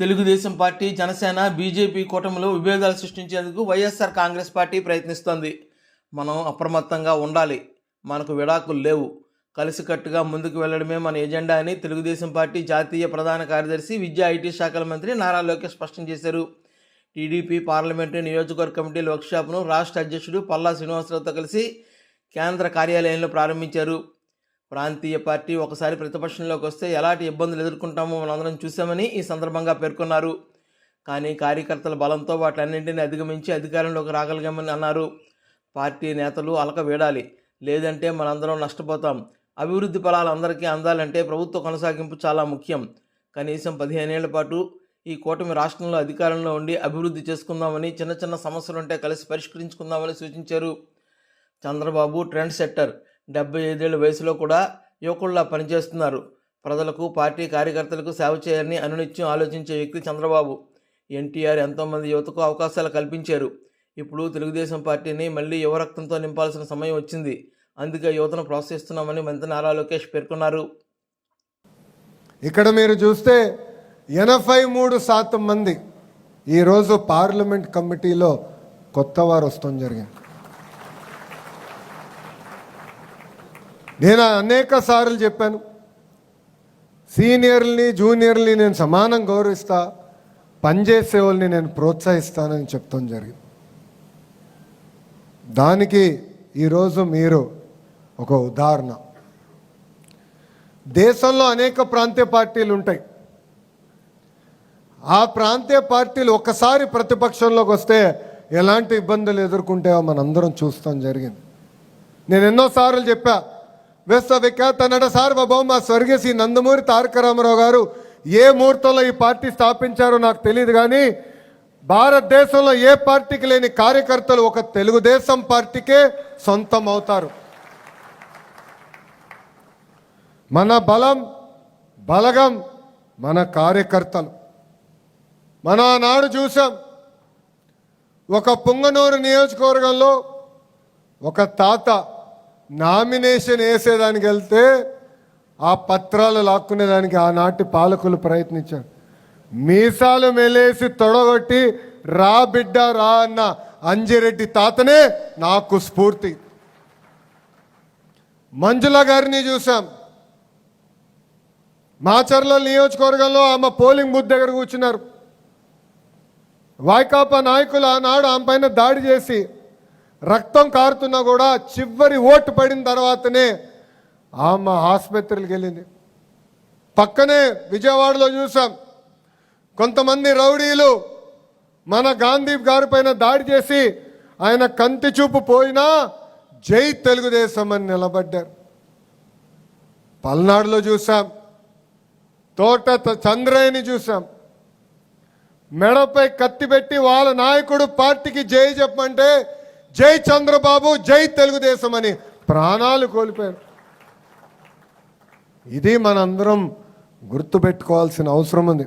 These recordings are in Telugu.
తెలుగుదేశం పార్టీ జనసేన బీజేపీ కూటమిలో విభేదాలు సృష్టించేందుకు వైఎస్ఆర్ కాంగ్రెస్ పార్టీ ప్రయత్నిస్తోంది. మనం అప్రమత్తంగా ఉండాలి. మనకు విడాకులు లేవు. కలిసికట్టుగా ముందుకు వెళ్ళడమే మన ఎజెండా అని తెలుగుదేశం పార్టీ జాతీయ ప్రధాన కార్యదర్శి విద్యా ఐటీ శాఖల మంత్రి నారా లోకేష్ స్పష్టం చేశారు. టీడీపీ పార్లమెంటరీ నియోజకవర్గ కమిటీ వర్క్షాప్ను రాష్ట్ర అధ్యక్షుడు పల్లా శ్రీనివాసరావుతో కలిసి కేంద్ర కార్యాలయంలో ప్రారంభించారు. ప్రాంతీయ పార్టీ ఒకసారి ప్రతిపక్షంలోకి వస్తే ఎలాంటి ఇబ్బందులు ఎదుర్కొంటామో మనందరం చూశామని ఈ సందర్భంగా పేర్కొన్నారు. కానీ కార్యకర్తల బలంతో వాటన్నింటినీ అధిగమించి అధికారంలోకి రాగలిగామని అన్నారు. పార్టీ నేతలు అలక వేడాలి. లేదంటే మనందరం నష్టపోతాం. అభివృద్ధి ఫలాలు అందరికీ అందాలంటే ప్రభుత్వ కొనసాగింపు చాలా ముఖ్యం. కనీసం పదిహేనేళ్ళ పాటు ఈ కూటమి రాష్ట్రంలో అధికారంలో ఉండి అభివృద్ధి చేసుకుందామని చిన్న చిన్న సమస్యలుంటే కలిసి పరిష్కరించుకుందామని సూచించారు చంద్రబాబు ట్రెండ్ సెట్టర్. డెబ్బై ఐదేళ్ళ వయసులో కూడా యువకుల్లా పనిచేస్తున్నారు. ప్రజలకు పార్టీ కార్యకర్తలకు సేవ చేయాలని అనునిత్యం ఆలోచించే వ్యక్తి చంద్రబాబు. ఎన్టీఆర్ ఎంతోమంది యువతకు అవకాశాలు కల్పించారు. ఇప్పుడు తెలుగుదేశం పార్టీని మళ్ళీ యువరక్తంతో నింపాల్సిన సమయం వచ్చింది. అందుకే యువతను ప్రోత్సహిస్తున్నామని మంత్రి నారా లోకేష్ పేర్కొన్నారు. ఇక్కడ మీరు చూస్తే ఎనభై మూడు శాతం మంది ఈరోజు పార్లమెంట్ కమిటీలో కొత్త వారు వస్తాం జరిగింది. నేను అనేక సార్లు చెప్పాను సీనియర్ని జూనియర్ని నేను సమానం గౌరవిస్తా పనిచేసే వాళ్ళని నేను ప్రోత్సహిస్తానని చెప్తాం జరిగింది. దానికి ఈరోజు మీరు ఒక ఉదాహరణ. దేశంలో అనేక ప్రాంతీయ పార్టీలు ఉంటాయి. ఆ ప్రాంతీయ పార్టీలు ఒక్కసారి ప్రతిపక్షంలోకి వస్తే ఎలాంటి ఇబ్బందులు ఎదుర్కొంటాయో మనందరం చూస్తాం జరిగింది. నేను ఎన్నోసార్లు చెప్పా విశ్వ విఖ్యాత నట సార్వభౌమ స్వర్గీయ శ్రీ నందమూరి తారక రామారావు గారు ఏ ముహూర్తంలో ఈ పార్టీ స్థాపించారో నాకు తెలియదు కానీ భారతదేశంలో ఏ పార్టీకి లేని కార్యకర్తలు ఒక తెలుగుదేశం పార్టీకే సొంతం అవుతారు. మన బలం బలగం మన కార్యకర్తలు. మన ఆనాడు చూసాం ఒక పుంగనూరు నియోజకవర్గంలో ఒక తాత నామినేషన్ వేసేదానికి వెళ్తే ఆ పత్రాలు లాక్కునేదానికి ఆనాటి పాలకులు ప్రయత్నించారు. మీసాలు మెలేసి తొడగొట్టి రా బిడ్డ రా అన్న అంజిరెడ్డి తాతనే నాకు స్ఫూర్తి. మంజుల గారిని చూసాం మాచర్ల నియోజకవర్గంలో ఆమె పోలింగ్ బూత్ దగ్గర కూర్చున్నారు. వైకాపా నాయకులు ఆనాడు ఆమె పైన దాడి చేసి రక్తం కారుతున్నా కూడా చివరి ఓటు పడిన తర్వాతనే ఆమె ఆసుపత్రికి వెళ్ళింది. పక్కనే విజయవాడలో చూసాం. కొంతమంది రౌడీలు మన గాంధీ గారి పైన దాడి చేసి ఆయన కంతి చూపు పోయినా జై తెలుగుదేశం అని నిలబడ్డారు. పల్నాడులో చూసాం. తోట త- చంద్రయ్యని చూసాం. మెడపై కత్తి పెట్టి వాళ్ళ నాయకుడు పార్టీకి జై చెప్పమంటే జై చంద్రబాబు జై తెలుగుదేశం అని ప్రాణాలు కోల్పోయారు. ఇది మనందరం గుర్తుపెట్టుకోవాల్సిన అవసరం ఉంది.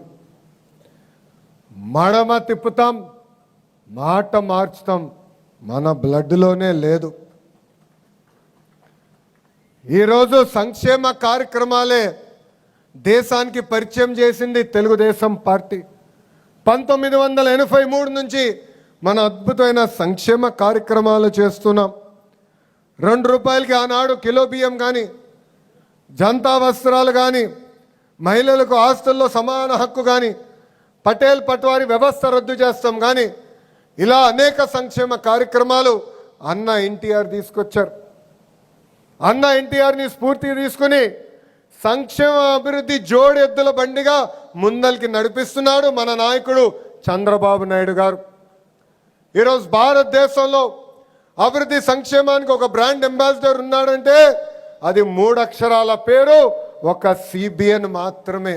మడమ తిప్పుతాం మాట మార్చుతాం మన బ్లడ్లోనే లేదు. ఈరోజు సంక్షేమ కార్యక్రమాలే దేశానికి పరిచయం చేసింది తెలుగుదేశం పార్టీ. పంతొమ్మిది వందల ఎనభై మూడు నుంచి మన అద్భుతమైన సంక్షేమ కార్యక్రమాలు చేస్తున్నాం. రెండు రూపాయలకి ఆనాడు కిలో బియ్యం కానీ జంతా వస్త్రాలు కానీ మహిళలకు ఆస్తుల్లో సమాన హక్కు కానీ పటేల్ పట్వారి వ్యవస్థ రద్దు చేస్తాం కానీ ఇలా అనేక సంక్షేమ కార్యక్రమాలు అన్న ఎన్టీఆర్ తీసుకొచ్చారు. అన్న ఎన్టీఆర్ని స్ఫూర్తి తీసుకుని సంక్షేమ అభివృద్ధి జోడెద్దుల బండిగా ముందరికి నడిపిస్తున్నాడు మన నాయకుడు చంద్రబాబు నాయుడు గారు. ఈరోజు భారతదేశంలో అభివృద్ధి సంక్షేమానికి ఒక బ్రాండ్ అంబాసిడర్ ఉన్నాడంటే అది మూడు అక్షరాల పేరు ఒక సిబిఎన్ మాత్రమే.